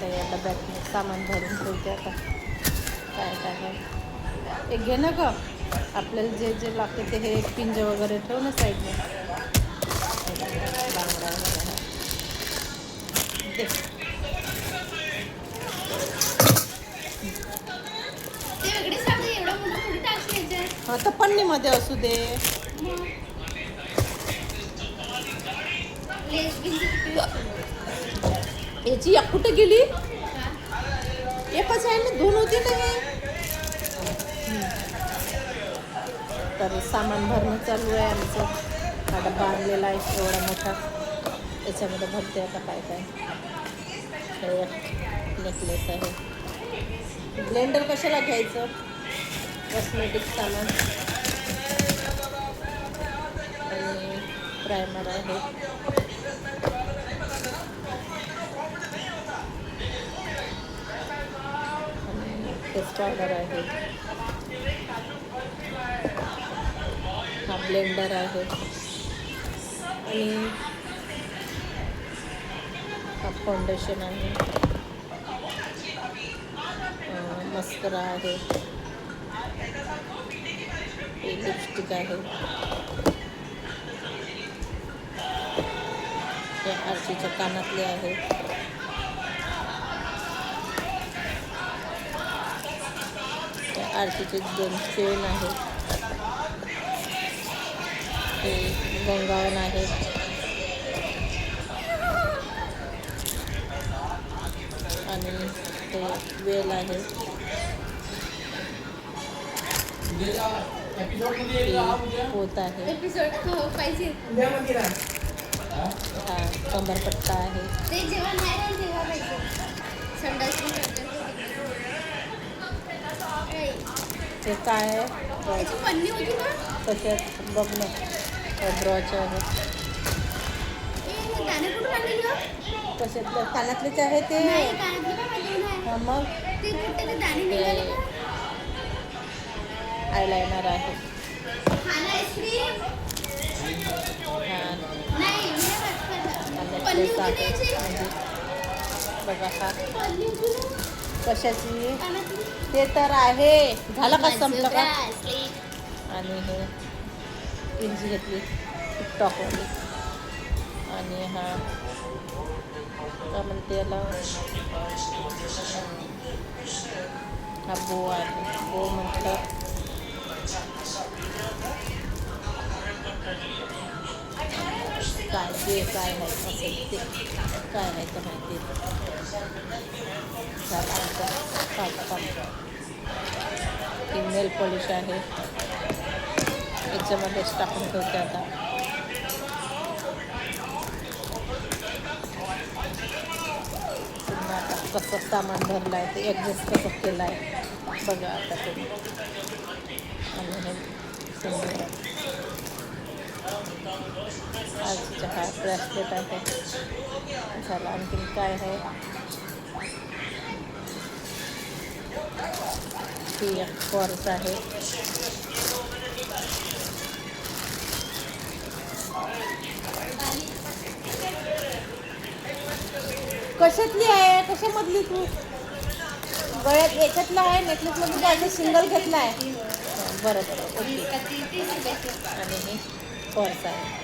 आता या डब्यात सामान भरून ठेवते आता. काय काय एक घे ना ग. आपल्याला जे जे लागते ते हे एक पिंज वगैरे ठेव ना साईडने बांगडा वगैरे दे. ते वेगळे सांग एवढं मोठं थोडी टाकते याच्यात? हा तर पन्नीमध्ये असू दे. याची एक कुठं गेली? एकच आहे ना दोन होती ना हे? तर सामान भरणं चालू आहे आमचं. हा डब्बा आणलेला आहे एवढा मोठा. त्याच्यामध्ये भरते आता काय काय. हे नेकलेस आहे. ब्लेंडर कशाला घ्यायचं? कॉस्मेटिक सामान. आणि प्रायमर आहे. आणि आहे. हा ब्लेंडर आहे. आणि हा फाउंडेशन आहे. मस्करा आहे. लिपस्टिक आहे. आरशीच्या कानातले आहे. आरतीचे दोन चेन आहेत ते गंगावन आहे. आणि ते वेल आहे. ते पोत आहे. एपिसोड हो पाहिजे. हा कमरपट्टा आहे. ते जेव्हा नाही राहील तेव्हा पाहिजे. संडास पण करते. ऐ, ते काय आहे? बघ ना ड्रॉचे आहे? ए, कशातलं कानातलेच आहे ते? मग? ते कुठे आयलायनर आहे. आणि बघा हा. कशाची? ते तर आहे. झालं का संपलं का. आणि हे इंची घेतली. टिकटॉकवाली आणि हा. काय म्हणते याला? हा बो आहे. बो म्हटलं. काय जे काय आहे असेल ते काय नाही तर माहिती झालं आमचं पॉलिश आहे याच्यामध्येच टाकून ठेवते आता पुन्हा आता कसं सामान भरलं आहे ते ॲडजस्ट कसं केलं आहे बघा आता तुम्ही आणि हे सुंदर आजच्या हा। ब्रेसलेट आहे झालं आणखीन काय आहे ही। एक पर्स आहे कशातली आहे कशामधली तू। गळ्यात याच्यातला आहे नेकलेसमधून काय सिंगल घेतला आहे बरं बरं ओके। का ती- तीस रुपयाची. आणि हे पर्स आहे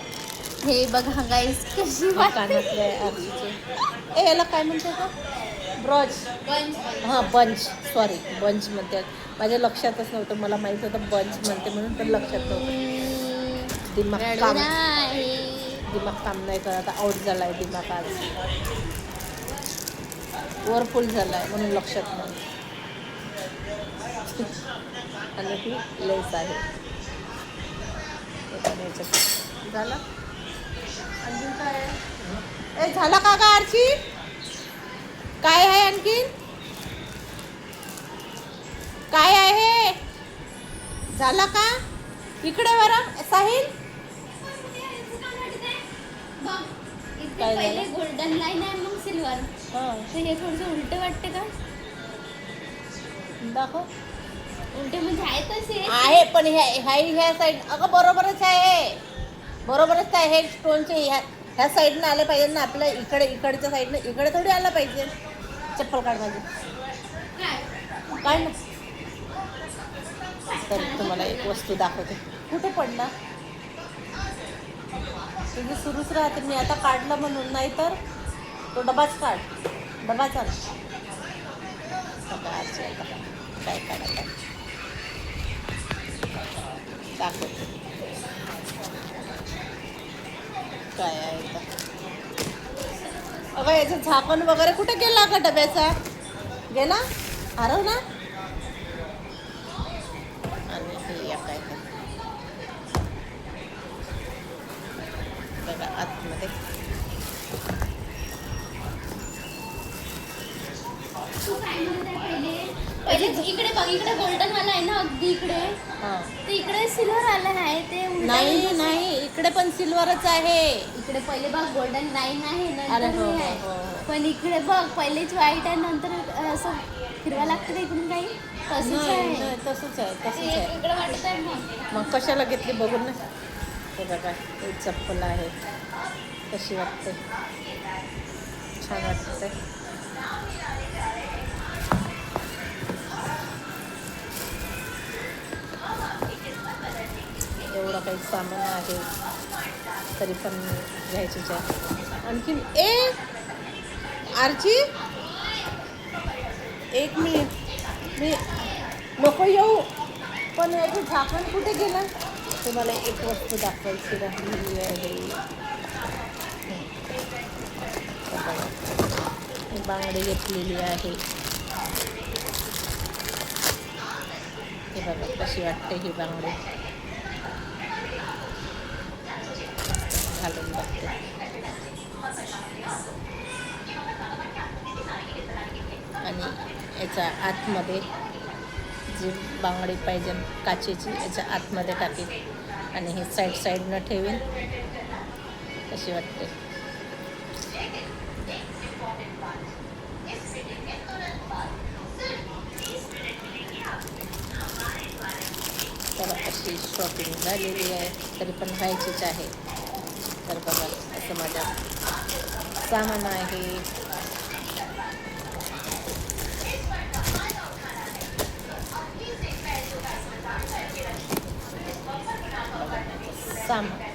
हे बघा गाईस कशी कानातले आहे आरतीचे ए याला काय म्हणते का ब्रॉच हां बंच सॉरी बंच म्हणतात. माझ्या लक्षातच नव्हतं. मला माहीत होतं बंच म्हणते म्हणून पण लक्षात नव्हतं. दिमाग काम दिमाग काम नाही करत. आउट झाला आहे दिमाग आज. ओव्हरफुल झाला आहे म्हणून लक्षात नाही आणि ही लेस आहे. याच्यात. झालं? आणखीन काय आहे? ए झालं का का आरची काय आहे आणखीन? काय आहे झाला का? इकडे बरं साहिल? काय झालं? पहिले गोल्डन लाईन आहे मग सिल्वर हां. हे थोडंसं उलट वाटते का? दाखव. उलटे म्हणजे आहे तसे आहे पण ह्या ह्या ह्या साईड अगं बरोबरच आहे. बरोबरच आहे हे स्टोनचे ह्या ह्या साईडनं आलं पाहिजे ना आपल्या इकडे इकडच्या साईडनं इकडे थोडी आलं पाहिजे. चप्पल काढ माझी. काय? काढ ना? तर तुम्हाला एक वस्तू दाखवते. कुठे पडला? तुझं सुरूच राहते मी आता काढलं म्हणून नाही तर तो डबाच काढ. डबाच काय काढायला दाखवते काय आहे अगं याचं झाकण वगैरे कुठे गेला का डब्याचा? गेला हरवला आणि हे या काय बघा आतमध्ये. इकडे बघ इकडे गोल्डन वाला आहे ना अगदी इकडे. हां. ते इकडे सिल्वर आला आहे ते उलटं नाही नाही इकडे पण सिल्वरच आहे. इकडे पहिले बघ गोल्डन लाईन आहे अरे नंतर हो, हे हो, आहे. हो, हो. पण इकडे बघ पहिलेच व्हाईट आहे नंतर असं हिरवा लागतं का इकडून काही? तसंच नाही आहे. नाही, तसंच आहे ते तसंच एक आहे. वेगळं वाटत आहे मग मग कशाला घेतली बघून ना? हे बघा हे चप्पल आहे. कशी वाटते? छान वाटते मला काही सामान आहे तरी पण घ्यायचीच आहे आणखीन ए आरची एक मिनिट. मी नको येऊ पण याचं झाकण कुठे गेलं? तुम्हाला एक वस्तू दाखवायची राहिली आहे. बांगडी घेतलेली आहे. हे बघा कशी वाटते ही बांगडी. घालून बघते. आणि याच्या आतमध्ये जी बांगडी पाहिजे काचेची याच्या आतमध्ये टाकेन. आणि हे साईड साईडनं ठेवेन. कशी वाटते. तर अशी शॉपिंग झालेली आहे. तरी पण व्हायचीच आहे. तर बघा असं माझं सामान आहे. सामान.